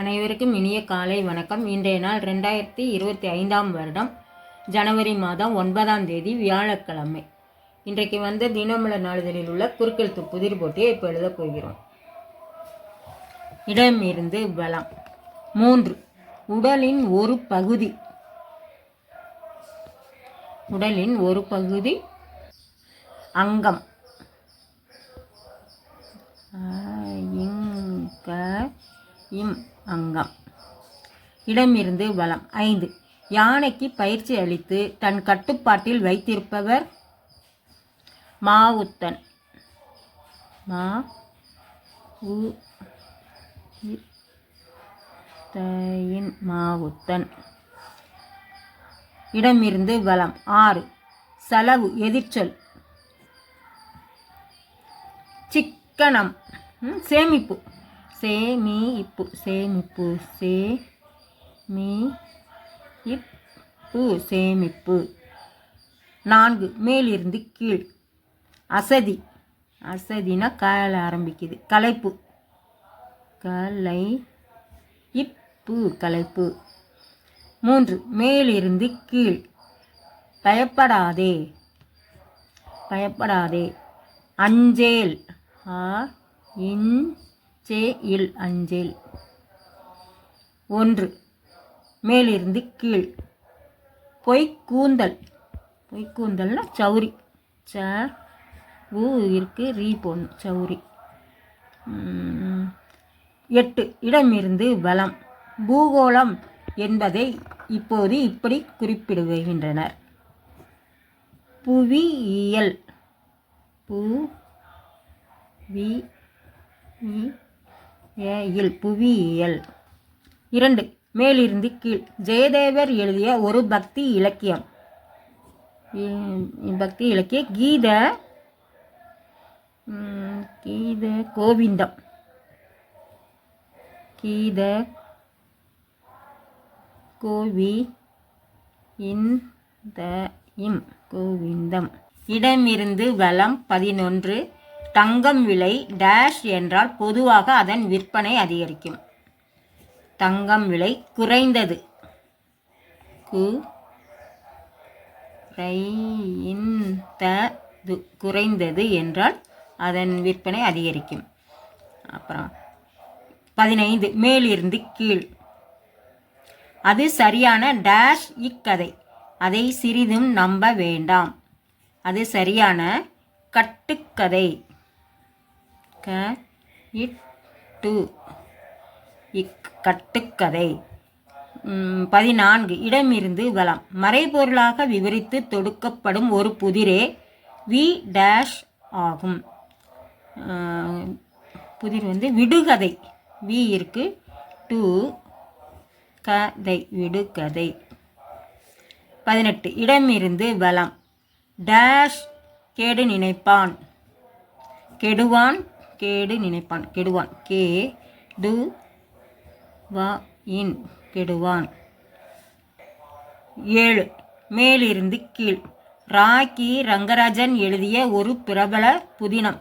அனைவருக்கும் இனிய காலை வணக்கம். இன்றைய நாள் ரெண்டாயிரத்தி இருபத்தி ஐந்தாம் வருடம் ஜனவரி மாதம் ஒன்பதாம் தேதி வியாழக்கிழமை. இன்றைக்கு வந்த தினமலர் நாளிதழில் உள்ள குறுக்கெழுத்து புதிர் போட்டியை இப்போ எழுதப் போகிறோம். இடமிருந்து பலம் மூன்று. உடலின் ஒரு பகுதி. உடலின் ஒரு பகுதி. அங்கம். இங்க. இம். அங்கம். இடமிருந்து வளம் ஐந்து. யானைக்கு பயிற்சி அளித்து தன் கட்டுப்பாட்டில் வைத்திருப்பவர் மாவுத்தன். மா உ மாவுத்தன். இடமிருந்து வலம். ஆறு. செலவு எதிர்ச்சொல். சிக்கனம். சேமிப்பு. சேமிப்பு சேமிப்பு சே மீ இப்பு சேமிப்பு நான்கு. மேலிருந்து கீழ். அசதி. அசதினா கால ஆரம்பிக்குது. களைப்பு கலை இப்பு களைப்பு மூன்று. மேலிருந்து கீழ். பயப்படாதே. பயப்படாதே. அஞ்சேல். ஆ இன் சே இல் அஞ்சேல் ஒன்று. மேலிருந்து கீழ். பொய்க்கூந்தல் பொய்க்கூந்தல்னா சௌரி. ச ஊ இருக்கு ரீ போடணும் சௌரி. எட்டு. இடமிருந்து பலம் பூகோளம் என்பதை இப்போது இப்படி குறிப்பிடுகின்றனர். புவியியல். பு வி ஏ இல் புவியியல். இரண்டு மேலிருந்து கீழ். ஜெயதேவர் எழுதிய ஒரு பக்தி இலக்கியம். பக்தி இலக்கிய கீத கீத கோவிந்தம். கீத கோவி இந்த இம் கோவிந்தம். இடமிருந்து வளம் பதினொன்று தங்கம் விலை டேஷ் என்றால் பொதுவாக அதன் விற்பனை அதிகரிக்கும். தங்கம் விலை குறைந்தது. குறைந்தது குறைந்தது என்றால் அதன் விற்பனை அதிகரிக்கும். அப்புறம் பதினைந்து மேலிருந்து கீழ். அது சரியான டேஷ் இக்கதை. அதை சிறிதும் நம்ப வேண்டாம். அது சரியான கட்டுக்கதை. க இட்டு இக் கட்டுக்கதை. பதினான்கு. இடமிருந்து வலம். மறைபொருளாக விவரித்து தொடுக்கப்படும் ஒரு புதிரே வி டேஷ் ஆகும். புதிர் வந்து விடுகதை. வி இருக்கு. டு கதை. விடுகதை. பதினெட்டு. இடமிருந்து வலம். டேஷ் கேடு நினைப்பான். கெடுவான். கேடு நினைப்பான் கெடுவான். கே டு வா இன் கெடுவான். ஏழு மேலிருந்து கீழ். ராக்கி ரங்கராஜன் எழுதிய ஒரு பிரபல புதினம்.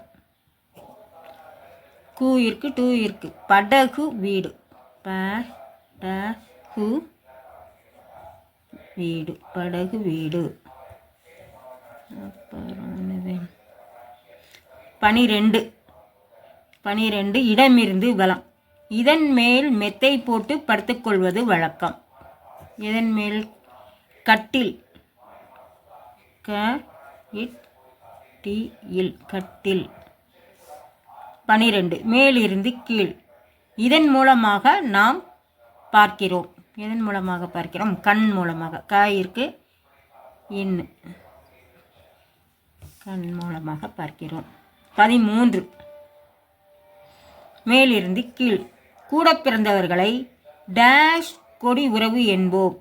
கூ இருக்கு டூ இருக்கு. படகு வீடு. ப ட வீடு படகு வீடு. அப்புறம் பனிரெண்டு. பனிரெண்டு இடமிருந்து வலம் இதன் மேல் மெத்தை போட்டு படுத்துக்கொள்வது வழக்கம். இதன் மேல் கட்டில். க இல் கட்டில். பனிரெண்டு. மேலிருந்து கீழ். இதன் மூலமாக நாம் பார்க்கிறோம். எதன் மூலமாக பார்க்கிறோம். கண் மூலமாக. காயிற்கு இன். கண் மூலமாக பார்க்கிறோம். பதிமூன்று. மேலிருந்து கீழ். கூட பிறந்தவர்களை டேஷ் கொடி உறவு என்போம்.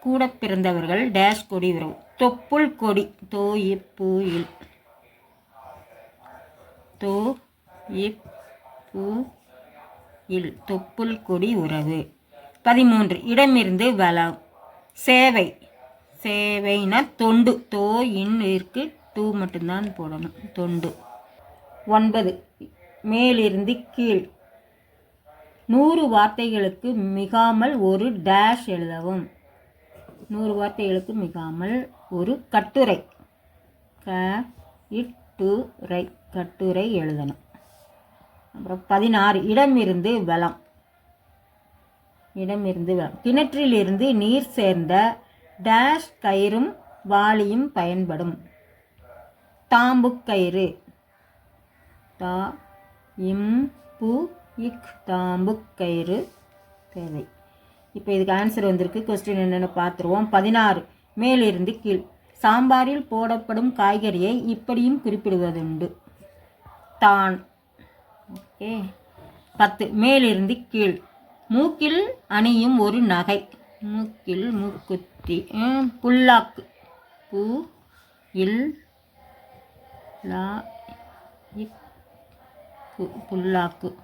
கூட பிறந்தவர்கள் டேஷ் கொடி உறவு. தொப்புள் கொடி. தோ இல். தோ இப்பு இல். தொப்புள் கொடி உறவு. பதிமூன்று. இடமிருந்து வளம் சேவை. சேவைனா தொண்டு. தோ இன் இருக்கு டூ மட்டும்தான் போடணும். தொண்டு. ஒன்பது. மேலிருந்து கீழ். நூறு வார்த்தைகளுக்கு மிகாமல் ஒரு டேஷ் எழுதவும். நூறு வார்த்தைகளுக்கு மிகாமல் ஒரு கட்டுரை. க இட்டுரை கட்டுரை எழுதணும். அப்புறம் பதினாறு இடமிருந்து வளம். இடமிருந்து வளம். கிணற்றிலிருந்து நீர் சேர்ந்த டேஷ் கயிறும் வாளியும் பயன்படும். தாம்புக்கயிறு தா இம் பு இக் தாம்புக் கயிறு தேவை. இப்போ இதுக்கு ஆன்சர் வந்திருக்கு. கொஸ்டின் என்னென்னு பார்த்துருவோம். பதினாறு மேலிருந்து கீழ். சாம்பாரில் போடப்படும் காய்கறியை இப்படியும் குறிப்பிடுவதுண்டு. தான். ஓகே. பத்து மேலிருந்து கீழ். மூக்கில் அணியும் ஒரு நகை. மூக்கில் மூக்குத்தி புல்லாக்கு. பூ இல் லா இக் புல்லாக்கு புல்லாக்கு.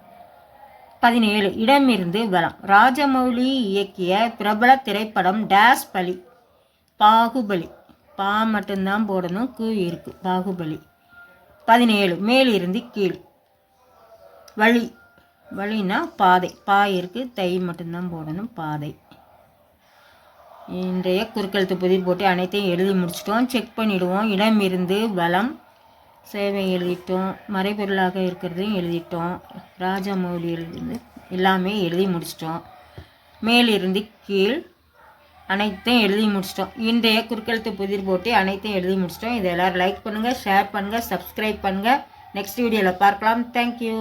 பதினேழு இடமிருந்து வலம் ராஜமௌலி இயக்கிய பிரபல திரைப்படம் டேஷ் பலி. பாகுபலி. பா மட்டும்தான் போடணும் கு இருக்கு. பாகுபலி. பதினேழு மேலிருந்து கீழ். வழி வழினா பாதை. பா இருக்கு தை மட்டும்தான் போடணும் பாதை. இன்றைய குறுக்கெழுத்து புதிர் போட்டு அனைத்தையும் எழுதி முடிச்சிட்டோம். செக் பண்ணிவிடுவோம் இடமிருந்து வளம். சேவை எழுதிட்டோம் மறைபொருளாக இருக்கிறதையும் எழுதிட்டோம் ராஜமௌலியிலிருந்து எல்லாமே எழுதி முடிச்சிட்டோம். மேலிருந்து கீழ் அனைத்தையும் எழுதி முடிச்சிட்டோம். இன்றைய குறுக்கெழுத்து புதிர் போட்டி அனைத்தையும் எழுதி முடிச்சிட்டோம். இதை எல்லோரும் லைக் பண்ணுங்கள் ஷேர் பண்ணுங்கள் சப்ஸ்கிரைப் பண்ணுங்கள் நெக்ஸ்ட் வீடியோவில் பார்க்கலாம். தேங்க்யூ